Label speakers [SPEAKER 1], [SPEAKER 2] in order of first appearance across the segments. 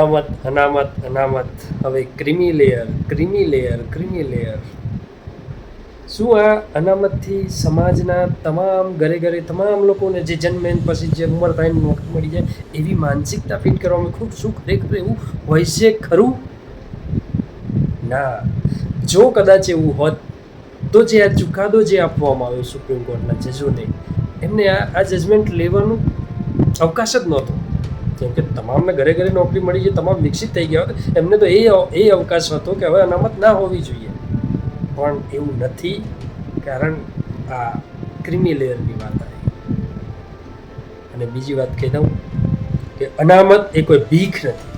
[SPEAKER 1] અનામત અનામત અનામત. હવે creamy layer creamy layer creamy layer. શું આ અનામતથી સમાજના તમામ, ઘરે ઘરે તમામ લોકોને જે જન્મેન પછી જે ઉંમર થાય નોકરી મળી જાય, એવી માનસિકતા ફિટ કરવામાં ખૂબ સુખ ખરેખર એવું હોય છે ખરું? ના. જો કદાચ એવું હોત, તો જે આ ચુકાદો જે આપવામાં આવ્યો સુપ્રીમ કોર્ટના જજોને, એમને આ જજમેન્ટ લેવાનું અવકાશ જ નહોતો. કેમ કે તમામને ઘરે ઘરે નોકરી મળી છે, તમામ વિકસિત થઈ ગયા હતા એમને તો એ એ અવકાશ હતો કે હવે અનામત ના હોવી જોઈએ. પણ એવું નથી, કારણ આ ક્રિમી લેયરની વાત આવી. અને બીજી વાત કહી દઉં કે અનામત એ કોઈ ભીખ નથી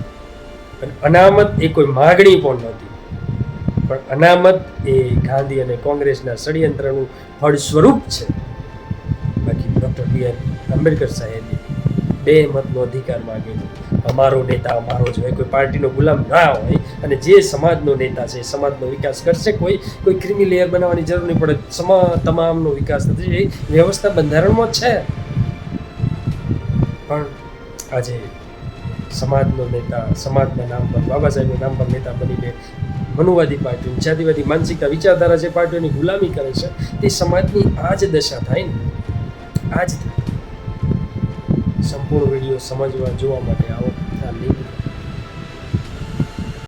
[SPEAKER 1] અને અનામત એ કોઈ માગણી પણ નહોતી પણ અનામત એ ગાંધી અને કોંગ્રેસના ષડયંત્રનું ફળ સ્વરૂપ છે. બાકી ડૉક્ટર બી આર આંબેડકર સાહેબે બે મતનો અધિકાર માગેલો અમારો નેતા, અમારો જ હોય, કોઈ પાર્ટીનો ગુલામ ના હોય અને જે સમાજનો નેતા છે સમાજનો વિકાસ કરશે. કોઈ કોઈ ક્રિમી લેયર બનાવવાની જરૂર નહીં પડે. સમા, તમામનો વિકાસ નથી એ વ્યવસ્થા બંધારણમાં છે. પણ આજે સમાજનો નેતા, સમાજના નામ પર બાબા સાહેબના નામ પર નેતા બનીને મનુવાદી પાર્ટીઓ જાતિવાદી, માનસિકતા, વિચારધારા જે પાર્ટીઓની ગુલામી કરે છે, તે સમાજની આ જ દશા થાય ને. આ જ થાય. સંપૂર્ણ વીડિયો સમજવા જોવા માટે આવો. આ લિંક